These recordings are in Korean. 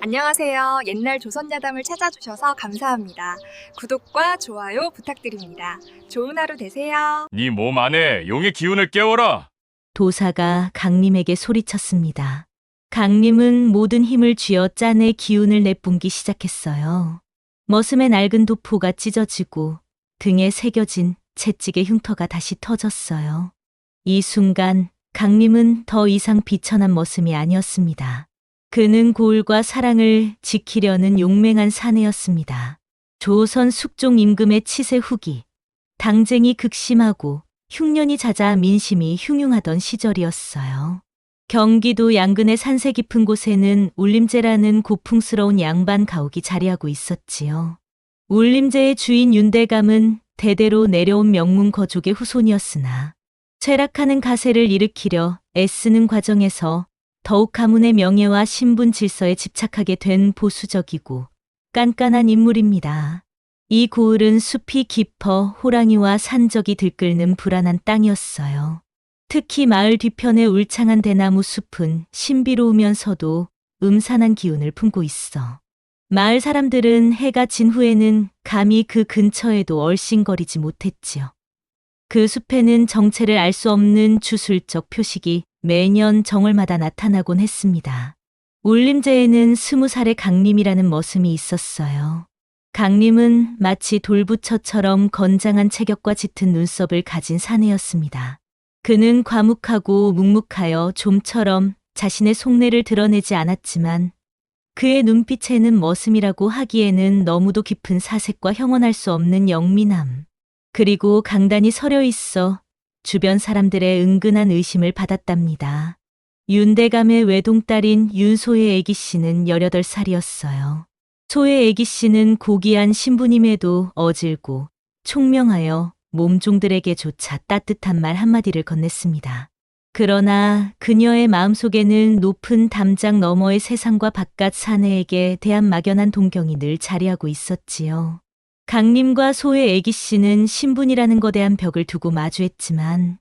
안녕하세요. 옛날 조선야담을 찾아주셔서 감사합니다. 구독과 좋아요 부탁드립니다. 좋은 하루 되세요. 네 몸 안에 용의 기운을 깨워라. 도사가 강림에게 소리쳤습니다. 강림은 모든 힘을 쥐어 짠의 기운을 내뿜기 시작했어요. 머슴의 낡은 도포가 찢어지고 등에 새겨진 채찍의 흉터가 다시 터졌어요. 이 순간 강림은 더 이상 비천한 머슴이 아니었습니다. 그는 고을과 사랑을 지키려는 용맹한 사내였습니다. 조선 숙종 임금의 치세 후기, 당쟁이 극심하고 흉년이 잦아 민심이 흉흉하던 시절이었어요. 경기도 양근의 산세 깊은 곳에는 울림제라는 고풍스러운 양반 가옥이 자리하고 있었지요. 울림제의 주인 윤대감은 대대로 내려온 명문 거족의 후손이었으나 쇠락하는 가세를 일으키려 애쓰는 과정에서 더욱 가문의 명예와 신분 질서에 집착하게 된 보수적이고 깐깐한 인물입니다. 이 고을은 숲이 깊어 호랑이와 산적이 들끓는 불안한 땅이었어요. 특히 마을 뒤편의 울창한 대나무 숲은 신비로우면서도 음산한 기운을 품고 있어. 마을 사람들은 해가 진 후에는 감히 그 근처에도 얼씬거리지 못했지요. 그 숲에는 정체를 알 수 없는 주술적 표식이 매년 정월마다 나타나곤 했습니다. 울림제에는 스무 살의 강림이라는 머슴이 있었어요. 강림은 마치 돌부처처럼 건장한 체격과 짙은 눈썹을 가진 사내였습니다. 그는 과묵하고 묵묵하여 좀처럼 자신의 속내를 드러내지 않았지만 그의 눈빛에는 머슴이라고 하기에는 너무도 깊은 사색과 형언할 수 없는 영민함. 그리고 강단이 서려 있어 주변 사람들의 은근한 의심을 받았답니다. 윤대감의 외동딸인 윤소의 애기 씨는 18살이었어요. 소의 애기 씨는 고귀한 신부님에도 어질고 총명하여 몸종들에게조차 따뜻한 말 한마디를 건넸습니다. 그러나 그녀의 마음속에는 높은 담장 너머의 세상과 바깥 사내에게 대한 막연한 동경이 늘 자리하고 있었지요. 강림과 소의 애기 씨는 신분이라는 거대한 벽을 두고 마주했지만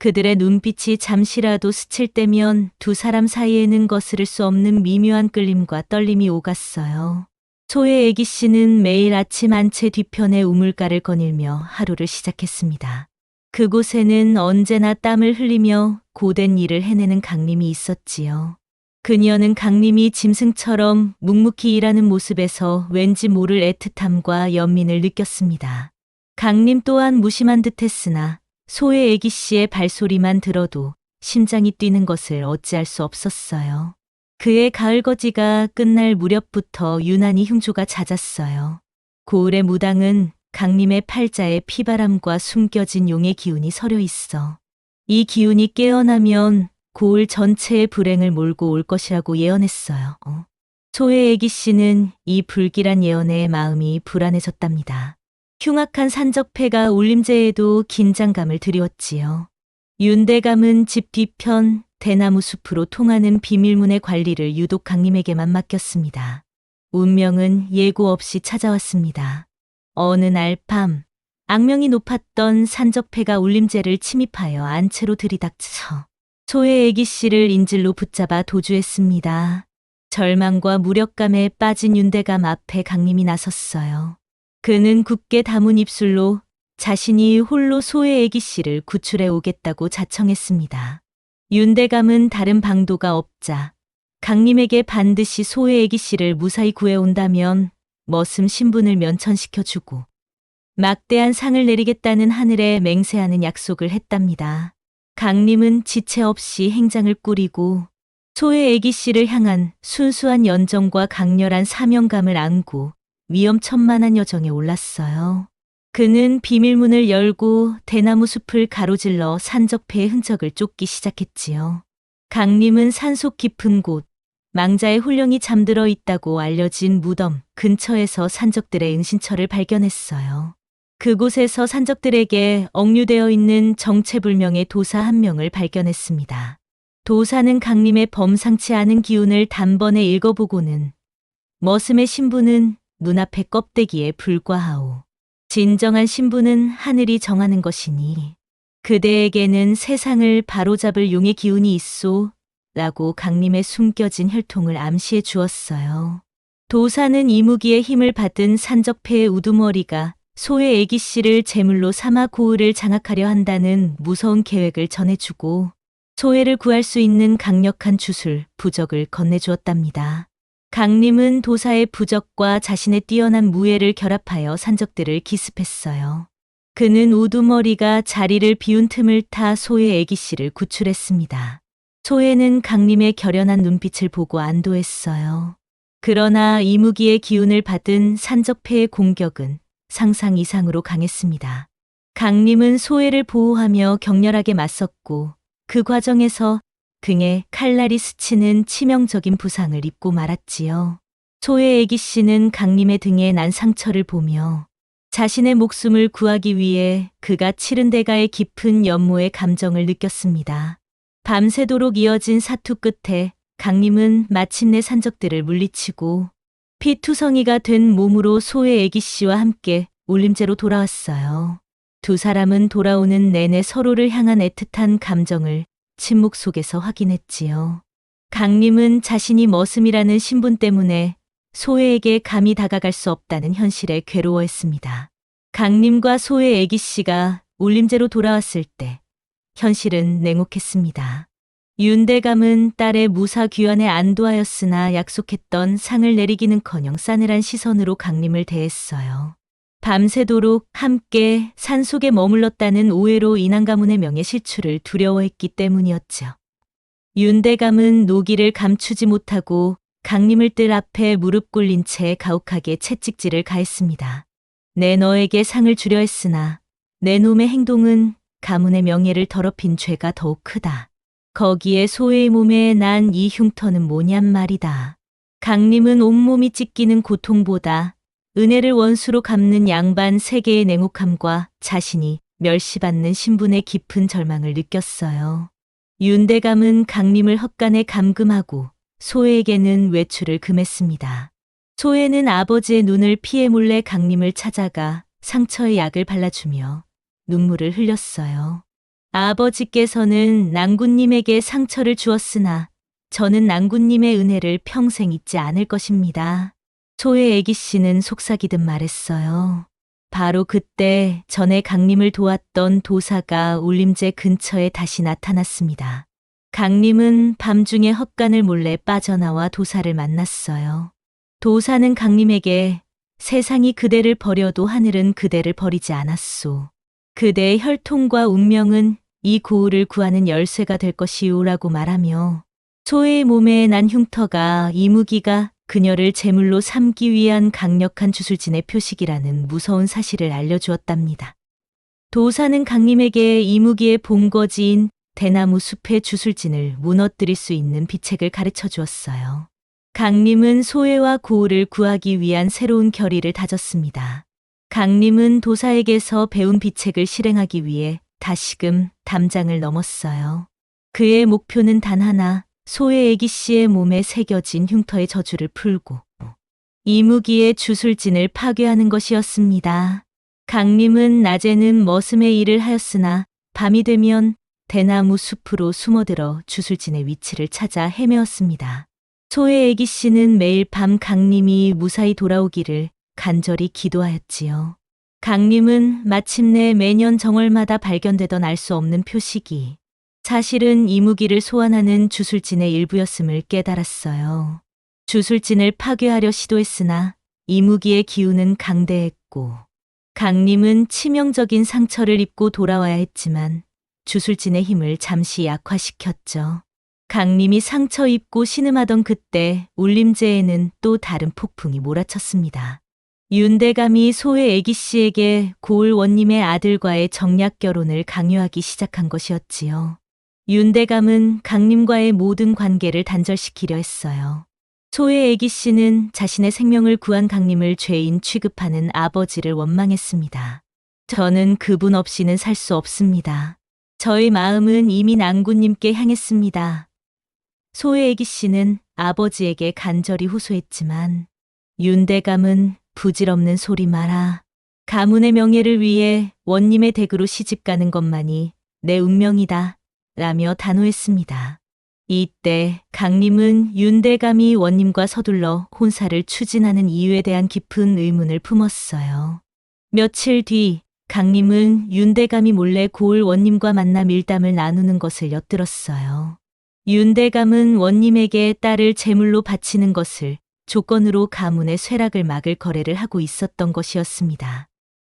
그들의 눈빛이 잠시라도 스칠 때면 두 사람 사이에는 거스를 수 없는 미묘한 끌림과 떨림이 오갔어요. 소의 애기 씨는 매일 아침 안채 뒤편에 우물가를 거닐며 하루를 시작했습니다. 그곳에는 언제나 땀을 흘리며 고된 일을 해내는 강림이 있었지요. 그녀는 강림이 짐승처럼 묵묵히 일하는 모습에서 왠지 모를 애틋함과 연민을 느꼈습니다. 강림 또한 무심한 듯 했으나 소의 애기 씨의 발소리만 들어도 심장이 뛰는 것을 어찌할 수 없었어요. 그의 가을거지가 끝날 무렵부터 유난히 흉조가 잦았어요. 고을의 무당은 강림의 팔자에 피바람과 숨겨진 용의 기운이 서려 있어. 이 기운이 깨어나면 고을 전체의 불행을 몰고 올 것이라고 예언했어요. 어. 소의 애기 씨는 이 불길한 예언에 마음이 불안해졌답니다. 흉악한 산적패가 울림제에도 긴장감을 드리웠지요. 윤대감은 집 뒤편 대나무 숲으로 통하는 비밀문의 관리를 유독 강림에게만 맡겼습니다. 운명은 예고 없이 찾아왔습니다. 어느 날 밤, 악명이 높았던 산적패가 울림제를 침입하여 안채로 들이닥쳐 소의 애기 씨를 인질로 붙잡아 도주했습니다. 절망과 무력감에 빠진 윤대감 앞에 강림이 나섰어요. 그는 굳게 담은 입술로 자신이 홀로 소의 애기 씨를 구출해 오겠다고 자청했습니다. 윤대감은 다른 방도가 없자 강림에게 반드시 소의 애기 씨를 무사히 구해온다면 머슴 신분을 면천시켜주고 막대한 상을 내리겠다는 하늘에 맹세하는 약속을 했답니다. 강림은 지체 없이 행장을 꾸리고 소의 애기 씨를 향한 순수한 연정과 강렬한 사명감을 안고 위험천만한 여정에 올랐어요. 그는 비밀문을 열고 대나무 숲을 가로질러 산적패의 흔적을 쫓기 시작했지요. 강림은 산속 깊은 곳, 망자의 홀령이 잠들어 있다고 알려진 무덤 근처에서 산적들의 은신처를 발견했어요. 그곳에서 산적들에게 억류되어 있는 정체불명의 도사 한 명을 발견했습니다. 도사는 강림의 범상치 않은 기운을 단번에 읽어보고는 머슴의 신부는 눈앞의 껍데기에 불과하오. 진정한 신부는 하늘이 정하는 것이니 그대에게는 세상을 바로잡을 용의 기운이 있소 라고 강림의 숨겨진 혈통을 암시해 주었어요. 도사는 이무기의 힘을 받은 산적패의 우두머리가 소의 애기 씨를 제물로 삼아 고을을 장악하려 한다는 무서운 계획을 전해주고 소해를 구할 수 있는 강력한 주술, 부적을 건네주었답니다. 강림은 도사의 부적과 자신의 뛰어난 무예를 결합하여 산적들을 기습했어요. 그는 우두머리가 자리를 비운 틈을 타 소의 애기 씨를 구출했습니다. 소해는 강림의 결연한 눈빛을 보고 안도했어요. 그러나 이무기의 기운을 받은 산적패의 공격은 상상 이상으로 강했습니다. 강림은 소해를 보호하며 격렬하게 맞섰고 그 과정에서 등에 칼날이 스치는 치명적인 부상을 입고 말았지요. 소의 애기 씨는 강림의 등에 난 상처를 보며 자신의 목숨을 구하기 위해 그가 치른 대가의 깊은 연모의 감정을 느꼈습니다. 밤새도록 이어진 사투 끝에 강림은 마침내 산적들을 물리치고 피투성이가 된 몸으로 소의 애기 씨와 함께 울림제로 돌아왔어요. 두 사람은 돌아오는 내내 서로를 향한 애틋한 감정을 침묵 속에서 확인했지요. 강림은 자신이 머슴이라는 신분 때문에 소혜에게 감히 다가갈 수 없다는 현실에 괴로워했습니다. 강림과 소혜 애기 씨가 울림제로 돌아왔을 때 현실은 냉혹했습니다. 윤대감은 딸의 무사 귀환에 안도하였으나 약속했던 상을 내리기는커녕 싸늘한 시선으로 강림을 대했어요. 밤새도록 함께 산속에 머물렀다는 오해로 인한 가문의 명예 실추를 두려워했기 때문이었죠. 윤대감은 노기를 감추지 못하고 강림을 뜰 앞에 무릎 꿇린 채 가혹하게 채찍질을 가했습니다. 내 너에게 상을 주려 했으나 내 놈의 행동은 가문의 명예를 더럽힌 죄가 더욱 크다. 거기에 소의 몸에 난 이 흉터는 뭐냔 말이다. 강림은 온몸이 찢기는 고통보다 은혜를 원수로 갚는 양반 세계의 냉혹함과 자신이 멸시받는 신분의 깊은 절망을 느꼈어요. 윤대감은 강림을 헛간에 감금하고 소에게는 외출을 금했습니다. 소에는 아버지의 눈을 피해 몰래 강림을 찾아가 상처에 약을 발라주며 눈물을 흘렸어요. 아버지께서는 낭군님에게 상처를 주었으나 저는 낭군님의 은혜를 평생 잊지 않을 것입니다. 소의 애기 씨는 속삭이듯 말했어요. 바로 그때 전에 강림을 도왔던 도사가 울림제 근처에 다시 나타났습니다. 강림은 밤중에 헛간을 몰래 빠져나와 도사를 만났어요. 도사는 강림에게 세상이 그대를 버려도 하늘은 그대를 버리지 않았소. 그대의 혈통과 운명은 이 고을을 구하는 열쇠가 될 것이오라고 말하며 소의 몸에 난 흉터가 이무기가 그녀를 제물로 삼기 위한 강력한 주술진의 표식이라는 무서운 사실을 알려주었답니다. 도사는 강림에게 이무기의 본거지인 대나무 숲의 주술진을 무너뜨릴 수 있는 비책을 가르쳐 주었어요. 강림은 소해와 고을을 구하기 위한 새로운 결의를 다졌습니다. 강림은 도사에게서 배운 비책을 실행하기 위해 다시금 담장을 넘었어요. 그의 목표는 단 하나, 소의 애기 씨의 몸에 새겨진 흉터의 저주를 풀고 이무기의 주술진을 파괴하는 것이었습니다. 강림은 낮에는 머슴의 일을 하였으나 밤이 되면 대나무 숲으로 숨어들어 주술진의 위치를 찾아 헤매었습니다. 소의 애기 씨는 매일 밤 강림이 무사히 돌아오기를 간절히 기도하였지요. 강림은 마침내 매년 정월마다 발견되던 알 수 없는 표식이 사실은 이무기를 소환하는 주술진의 일부였음을 깨달았어요. 주술진을 파괴하려 시도했으나 이무기의 기운은 강대했고 강림은 치명적인 상처를 입고 돌아와야 했지만 주술진의 힘을 잠시 약화시켰죠. 강림이 상처 입고 신음하던 그때 울림제에는 또 다른 폭풍이 몰아쳤습니다. 윤대감이 소의 애기 씨에게 고을 원님의 아들과의 정략 결혼을 강요하기 시작한 것이었지요. 윤대감은 강림과의 모든 관계를 단절시키려 했어요. 소의 애기 씨는 자신의 생명을 구한 강림을 죄인 취급하는 아버지를 원망했습니다. 저는 그분 없이는 살 수 없습니다. 저의 마음은 이미 낭군님께 향했습니다. 소의 애기 씨는 아버지에게 간절히 호소했지만 윤대감은 부질없는 소리 마라. 가문의 명예를 위해 원님의 댁으로 시집 가는 것만이 내 운명이다. 라며 단호했습니다. 이때 강림은 윤대감이 원님과 서둘러 혼사를 추진하는 이유에 대한 깊은 의문을 품었어요. 며칠 뒤 강림은 윤대감이 몰래 고을 원님과 만나 밀담을 나누는 것을 엿들었어요. 윤대감은 원님에게 딸을 제물로 바치는 것을 조건으로 가문의 쇠락을 막을 거래를 하고 있었던 것이었습니다.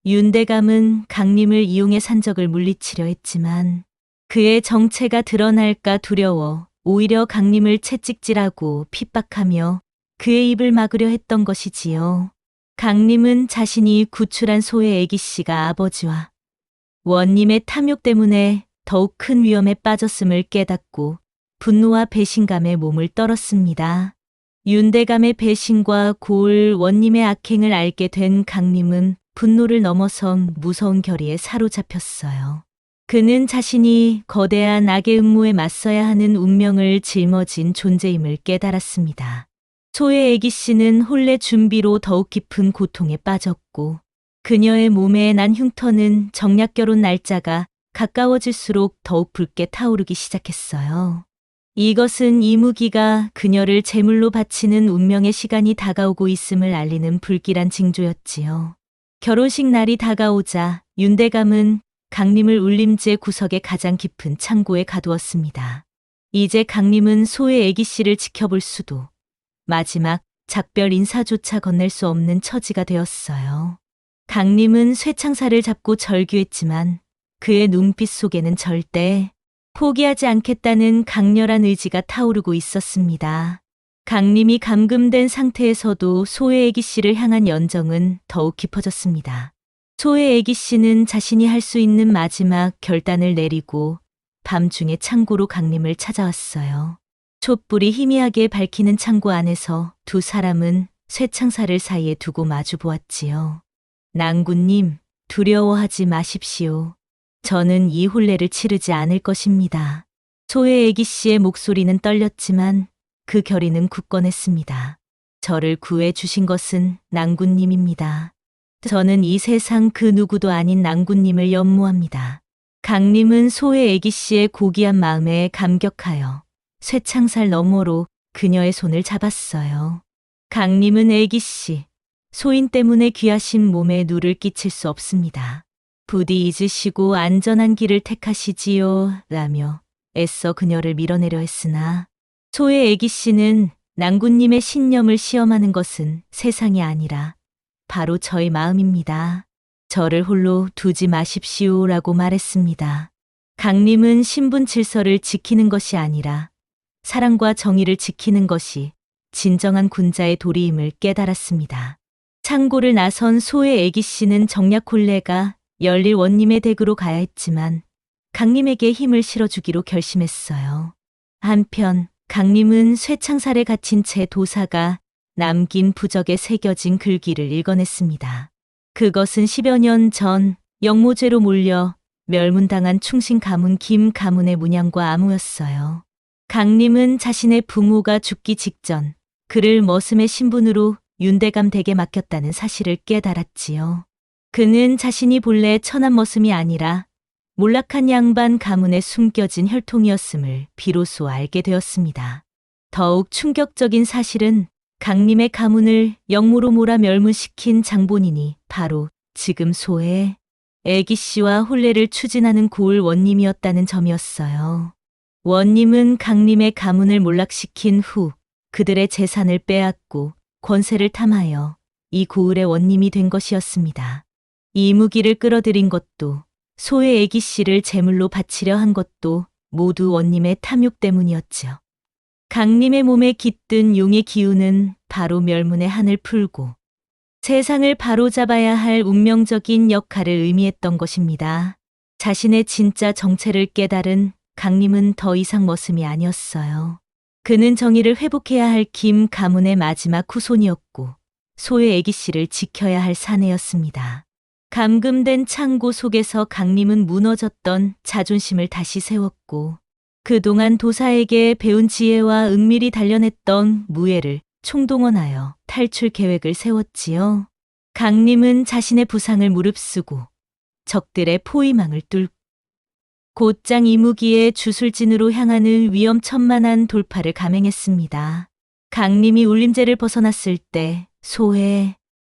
윤대감은 강림을 이용해 산적을 물리치려 했지만 그의 정체가 드러날까 두려워 오히려 강림을 채찍질하고 핍박하며 그의 입을 막으려 했던 것이지요. 강림은 자신이 구출한 소의 애기 씨가 아버지와 원님의 탐욕 때문에 더욱 큰 위험에 빠졌음을 깨닫고 분노와 배신감에 몸을 떨었습니다. 윤대감의 배신과 고을 원님의 악행을 알게 된 강림은 분노를 넘어선 무서운 결의에 사로잡혔어요. 그는 자신이 거대한 악의 음모에 맞서야 하는 운명을 짊어진 존재임을 깨달았습니다. 소의 애기 씨는 혼례 준비로 더욱 깊은 고통에 빠졌고 그녀의 몸에 난 흉터는 정략 결혼 날짜가 가까워질수록 더욱 붉게 타오르기 시작했어요. 이것은 이무기가 그녀를 제물로 바치는 운명의 시간이 다가오고 있음을 알리는 불길한 징조였지요. 결혼식 날이 다가오자 윤대감은 강림을 울림지의 구석의 가장 깊은 창고에 가두었습니다. 이제 강림은 소의 애기 씨를 지켜볼 수도 마지막 작별 인사조차 건넬 수 없는 처지가 되었어요. 강림은 쇠창살을 잡고 절규했지만 그의 눈빛 속에는 절대 포기하지 않겠다는 강렬한 의지가 타오르고 있었습니다. 강림이 감금된 상태에서도 소의 애기 씨를 향한 연정은 더욱 깊어졌습니다. 소의 애기 씨는 자신이 할 수 있는 마지막 결단을 내리고 밤중에 창고로 강림을 찾아왔어요. 촛불이 희미하게 밝히는 창고 안에서 두 사람은 쇠창살을 사이에 두고 마주 보았지요. 낭군님, 두려워하지 마십시오. 저는 이 혼례를 치르지 않을 것입니다. 소의 애기 씨의 목소리는 떨렸지만 그 결의는 굳건했습니다. 저를 구해 주신 것은 낭군님입니다. 저는 이 세상 그 누구도 아닌 낭군님을 연모합니다. 강림은 소의 애기 씨의 고귀한 마음에 감격하여 쇠창살 너머로 그녀의 손을 잡았어요. 강림은 애기 씨, 소인 때문에 귀하신 몸에 누를 끼칠 수 없습니다. 부디 잊으시고 안전한 길을 택하시지요. 라며 애써 그녀를 밀어내려 했으나 소의 애기 씨는 낭군님의 신념을 시험하는 것은 세상이 아니라 바로 저의 마음입니다. 저를 홀로 두지 마십시오. 라고 말했습니다. 강림은 신분 질서를 지키는 것이 아니라 사랑과 정의를 지키는 것이 진정한 군자의 도리임을 깨달았습니다. 창고를 나선 소의 애기 씨는 정략 혼례가 열릴 원님의 댁으로 가야 했지만 강림에게 힘을 실어주기로 결심했어요. 한편 강림은 쇠창살에 갇힌 채 도사가 남긴 부적에 새겨진 글귀를 읽어냈습니다. 그것은 10여 년 전 영모죄로 몰려 멸문당한 충신 가문 김 가문의 문양과 암호였어요. 강림은 자신의 부모가 죽기 직전 그를 머슴의 신분으로 윤대감 댁에 맡겼다는 사실을 깨달았지요. 그는 자신이 본래 천한 머슴이 아니라 몰락한 양반 가문에 숨겨진 혈통이었음을 비로소 알게 되었습니다. 더욱 충격적인 사실은 강림의 가문을 영모로 몰아 멸문시킨 장본인이 바로 지금 소의 애기 씨와 혼례를 추진하는 고을 원님이었다는 점이었어요. 원님은 강림의 가문을 몰락시킨 후 그들의 재산을 빼앗고 권세를 탐하여 이 고을의 원님이 된 것이었습니다. 이 무기를 끌어들인 것도 소의 애기 씨를 제물로 바치려 한 것도 모두 원님의 탐욕 때문이었지요. 강림의 몸에 깃든 용의 기운은 바로 멸문의 한을 풀고 세상을 바로잡아야 할 운명적인 역할을 의미했던 것입니다. 자신의 진짜 정체를 깨달은 강림은 더 이상 머슴이 아니었어요. 그는 정의를 회복해야 할 김 가문의 마지막 후손이었고 소의 애기 씨를 지켜야 할 사내였습니다. 감금된 창고 속에서 강림은 무너졌던 자존심을 다시 세웠고 그동안 도사에게 배운 지혜와 은밀히 단련했던 무예를 총동원하여 탈출 계획을 세웠지요. 강림은 자신의 부상을 무릅쓰고 적들의 포위망을 뚫고 곧장 이무기의 주술진으로 향하는 위험천만한 돌파를 감행했습니다. 강림이 울림제를 벗어났을 때 소해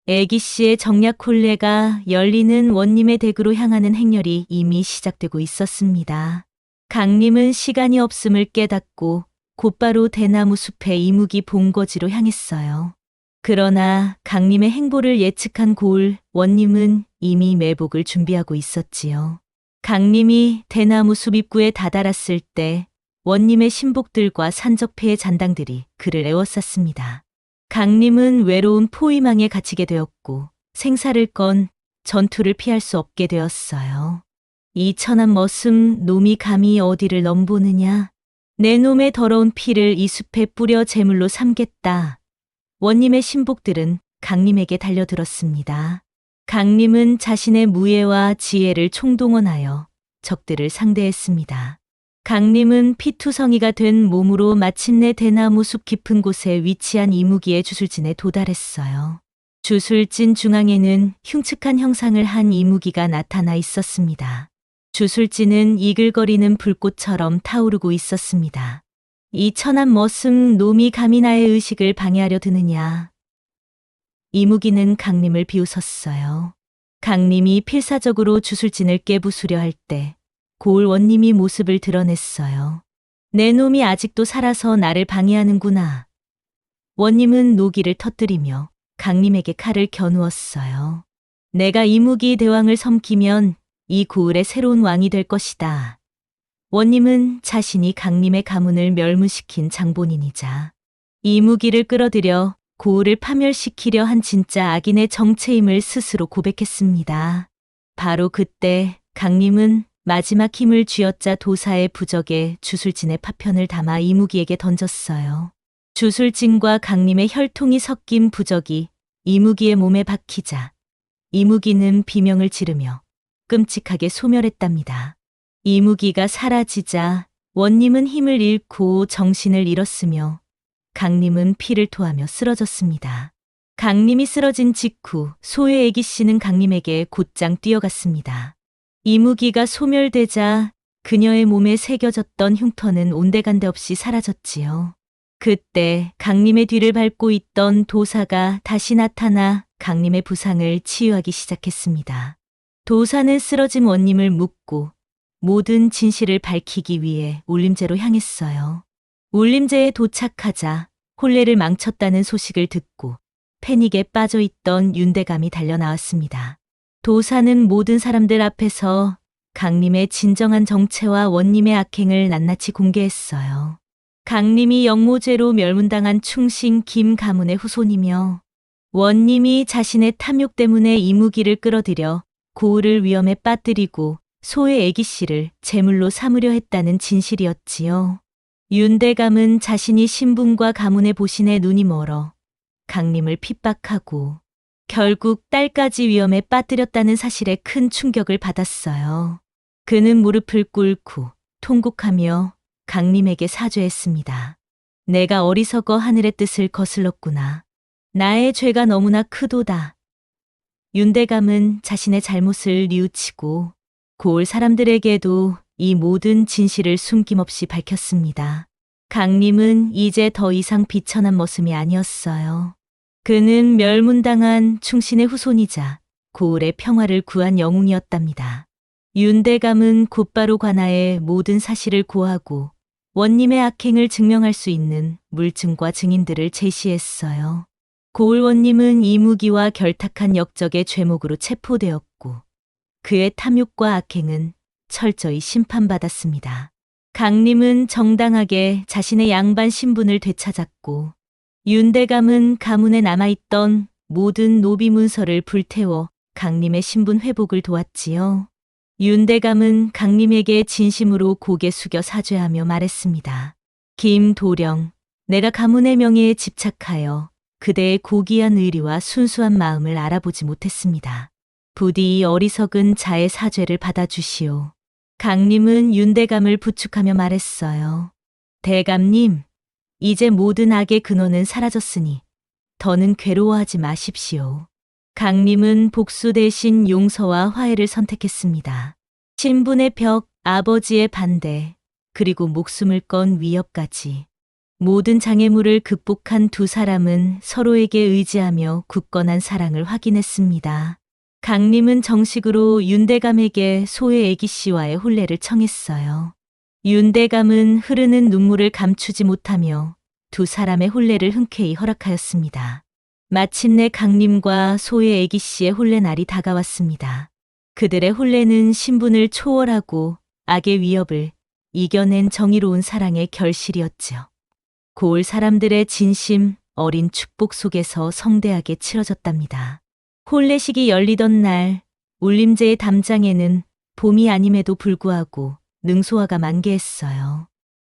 애기 씨의 정략 혼례가 열리는 원님의 댁으로 향하는 행렬이 이미 시작되고 있었습니다. 강림은 시간이 없음을 깨닫고 곧바로 대나무 숲의 이무기 본거지로 향했어요. 그러나 강림의 행보를 예측한 고을 원님은 이미 매복을 준비하고 있었지요. 강림이 대나무 숲 입구에 다다랐을 때 원님의 신복들과 산적패의 잔당들이 그를 에워쌌습니다. 강림은 외로운 포위망에 갇히게 되었고 생사를 건 전투를 피할 수 없게 되었어요. 이 천한 머슴 놈이 감히 어디를 넘보느냐. 내 놈의 더러운 피를 이 숲에 뿌려 제물로 삼겠다. 원님의 신복들은 강림에게 달려들었습니다. 강림은 자신의 무예와 지혜를 총동원하여 적들을 상대했습니다. 강림은 피투성이가 된 몸으로 마침내 대나무 숲 깊은 곳에 위치한 이무기의 주술진에 도달했어요. 주술진 중앙에는 흉측한 형상을 한 이무기가 나타나 있었습니다. 주술진은 이글거리는 불꽃처럼 타오르고 있었습니다. 이 천한 머슴 놈이 감히 나의 의식을 방해하려 드느냐. 이무기는 강림을 비웃었어요. 강림이 필사적으로 주술진을 깨부수려 할 때 고을 원님이 모습을 드러냈어요. 내 놈이 아직도 살아서 나를 방해하는구나. 원님은 노기를 터뜨리며 강림에게 칼을 겨누었어요. 내가 이무기 대왕을 섬기면 이 고을의 새로운 왕이 될 것이다. 원님은 자신이 강림의 가문을 멸무시킨 장본인이자 이무기를 끌어들여 고을을 파멸시키려 한 진짜 악인의 정체임을 스스로 고백했습니다. 바로 그때 강림은 마지막 힘을 쥐어짜 도사의 부적에 주술진의 파편을 담아 이무기에게 던졌어요. 주술진과 강림의 혈통이 섞인 부적이 이무기의 몸에 박히자 이무기는 비명을 지르며 끔찍하게 소멸했답니다. 이무기가 사라지자 원님은 힘을 잃고 정신을 잃었으며 강림은 피를 토하며 쓰러졌습니다. 강림이 쓰러진 직후 소의 애기 씨는 강림에게 곧장 뛰어갔습니다. 이무기가 소멸되자 그녀의 몸에 새겨졌던 흉터는 온데간데 없이 사라졌지요. 그때 강림의 뒤를 밟고 있던 도사가 다시 나타나 강림의 부상을 치유하기 시작했습니다. 도사는 쓰러진 원님을 묻고 모든 진실을 밝히기 위해 울림제로 향했어요. 울림제에 도착하자 혼례를 망쳤다는 소식을 듣고 패닉에 빠져 있던 윤대감이 달려 나왔습니다. 도사는 모든 사람들 앞에서 강림의 진정한 정체와 원님의 악행을 낱낱이 공개했어요. 강림이 영모죄로 멸문당한 충신 김 가문의 후손이며 원님이 자신의 탐욕 때문에 이무기를 끌어들여 고을을 위험에 빠뜨리고 소의 애기 씨를 제물로 삼으려 했다는 진실이었지요. 윤대감은 자신이 신분과 가문의 보신에 눈이 멀어 강림을 핍박하고 결국 딸까지 위험에 빠뜨렸다는 사실에 큰 충격을 받았어요. 그는 무릎을 꿇고 통곡하며 강림에게 사죄했습니다. 내가 어리석어 하늘의 뜻을 거슬렀구나. 나의 죄가 너무나 크도다. 윤대감은 자신의 잘못을 뉘우치고 고을 사람들에게도 이 모든 진실을 숨김없이 밝혔습니다. 강림은 이제 더 이상 비천한 머슴이 아니었어요. 그는 멸문당한 충신의 후손이자 고을의 평화를 구한 영웅이었답니다. 윤대감은 곧바로 관하에 모든 사실을 고하고 원님의 악행을 증명할 수 있는 물증과 증인들을 제시했어요. 고을 원님은 이무기와 결탁한 역적의 죄목으로 체포되었고 그의 탐욕과 악행은 철저히 심판받았습니다. 강림은 정당하게 자신의 양반 신분을 되찾았고 윤대감은 가문에 남아있던 모든 노비 문서를 불태워 강림의 신분 회복을 도왔지요. 윤대감은 강림에게 진심으로 고개 숙여 사죄하며 말했습니다. 김도령, 내가 가문의 명예에 집착하여 그대의 고귀한 의리와 순수한 마음을 알아보지 못했습니다. 부디 이 어리석은 자의 사죄를 받아주시오. 강림은 윤대감을 부축하며 말했어요. 대감님, 이제 모든 악의 근원은 사라졌으니 더는 괴로워하지 마십시오. 강림은 복수 대신 용서와 화해를 선택했습니다. 신분의 벽, 아버지의 반대, 그리고 목숨을 건 위협까지. 모든 장애물을 극복한 두 사람은 서로에게 의지하며 굳건한 사랑을 확인했습니다. 강림은 정식으로 윤대감에게 소혜 애기 씨와의 혼례를 청했어요. 윤대감은 흐르는 눈물을 감추지 못하며 두 사람의 혼례를 흔쾌히 허락하였습니다. 마침내 강림과 소혜 애기 씨의 혼례 날이 다가왔습니다. 그들의 혼례는 신분을 초월하고 악의 위협을 이겨낸 정의로운 사랑의 결실이었지요. 고을 사람들의 진심 어린 축복 속에서 성대하게 치러졌답니다. 혼례식이 열리던 날 울림제의 담장에는 봄이 아님에도 불구하고 능소화가 만개했어요.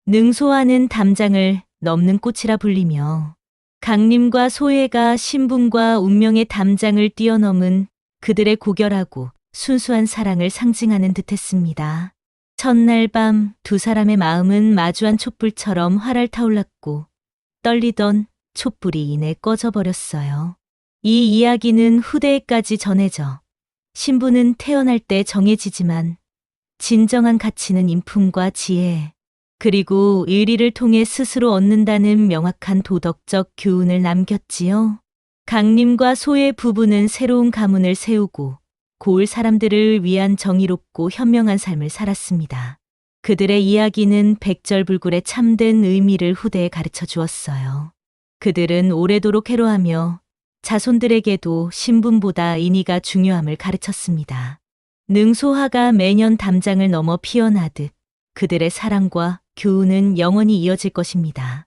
능소화는 담장을 넘는 꽃이라 불리며 강림과 소혜가 신분과 운명의 담장을 뛰어넘은 그들의 고결하고 순수한 사랑을 상징하는 듯했습니다. 첫날 밤 두 사람의 마음은 마주한 촛불처럼 활활 타올랐고 떨리던 촛불이 이내 꺼져버렸어요. 이 이야기는 후대에까지 전해져 신부는 태어날 때 정해지지만 진정한 가치는 인품과 지혜 그리고 의리를 통해 스스로 얻는다는 명확한 도덕적 교훈을 남겼지요. 강림과 소의 부부는 새로운 가문을 세우고 고을 사람들을 위한 정의롭고 현명한 삶을 살았습니다. 그들의 이야기는 백절불굴의 참된 의미를 후대에 가르쳐 주었어요. 그들은 오래도록 해로하며 자손들에게도 신분보다 인의가 중요함을 가르쳤습니다. 능소화가 매년 담장을 넘어 피어나듯 그들의 사랑과 교훈은 영원히 이어질 것입니다.